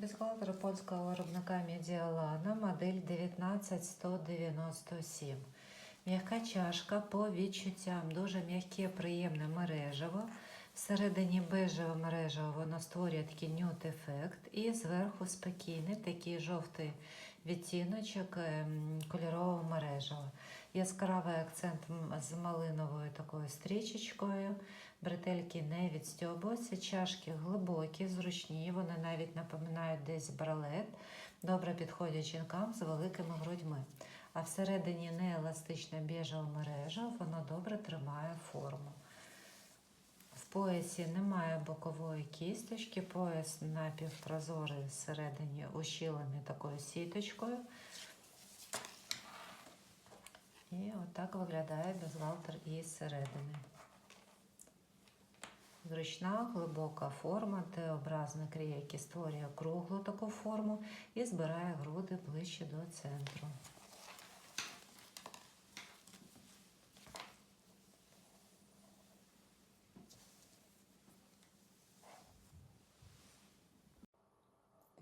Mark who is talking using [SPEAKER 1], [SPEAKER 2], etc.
[SPEAKER 1] Бюстгальтер польського виробника Медіалана, модель 19197. М'яка чашка по відчуттям дуже м'яке, приємне мережево. Всередині бежеве мережево воно створює такий нют ефект. І зверху спокійний такий жовтий відтіночок ем, мережева. Яскравий акцент з малиновою такою стрічечкою. Бретельки не відстьобуються, чашки глибокі, зручні, вони навіть напоминають десь бралет. Добре підходять жінкам з великими грудьми. А всередині нееластична біжева мережа, воно добре тримає форму. В поясі немає бокової кісточки, пояс напівпрозорий всередині ущілений такою сіточкою. І отак виглядає бюстгальтер із середини. Зручна, глибока форма, Т-образний крій, який створює круглу таку форму і збирає груди ближче до центру.